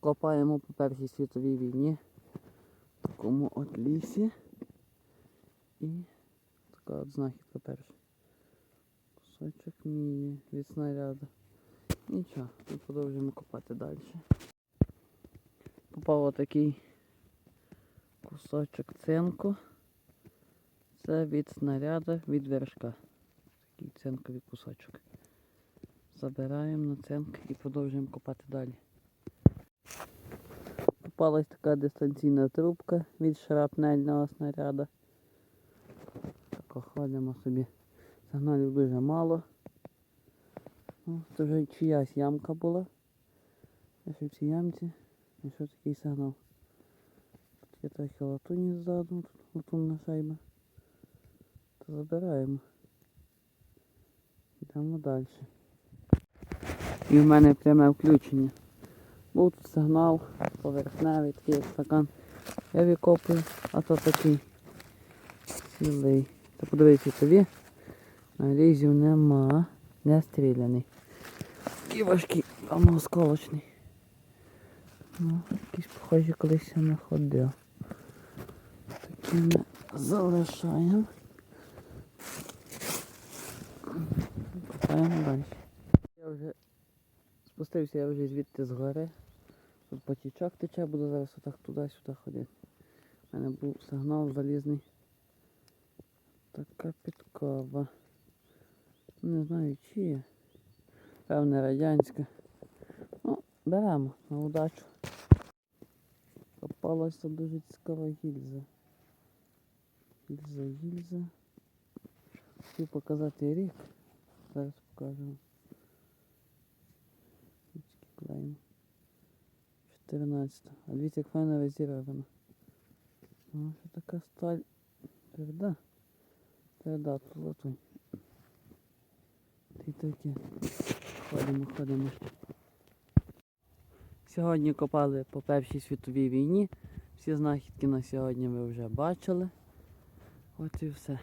Копаємо по Першій світовій війні. В такому от лісі. І така от знахідка перша. Кусочок міні від снаряду. Нічого, ми продовжуємо копати далі. Попав отакий кусочок цинку. Це від снаряду від вершка. Такий цинковий кусочок. Забираємо на цинк і продовжуємо копати далі. Попалась така дистанційна трубка від шрапнельного снаряду. Так ходимо собі. Сигналів дуже мало. Ну, це вже чиясь ямка була. Ще в цій ямці знайшов такий сигнал. Тут є трохи латуні ззаду, тут латунна шайба. То забираємо. Йдемо далі. І в мене пряме включення. Був тут сигнал поверхневий, такий стакан. Я викопую, а то такий цілий. Та подивіться тобі. Нарізів нема. Не стріляний. Такий важкий, певно осколочний. Ну, якісь похожі колись я знаходив. Такі ми залишаємо. Копаємо далі. Я вже спустився я вже звідти з гори. Тут потічок тече, буду зараз отак туди-сюди ходити. У мене був сигнал залізний. Така підкова. Не знаю чи є. Певне радянська. Ну, беремо на удачу. Попалася дуже цікава гільза. Гільза, гільза. Хотів показати рік. Зараз покажу. 14. А дивіться, як файно розірвана. Ну, що така сталь тверда. Тверда, латунь. Ти таке. Ходимо, ходимо. Сьогодні копали по Першій світовій війні. Всі знахідки на сьогодні ви вже бачили. От і все.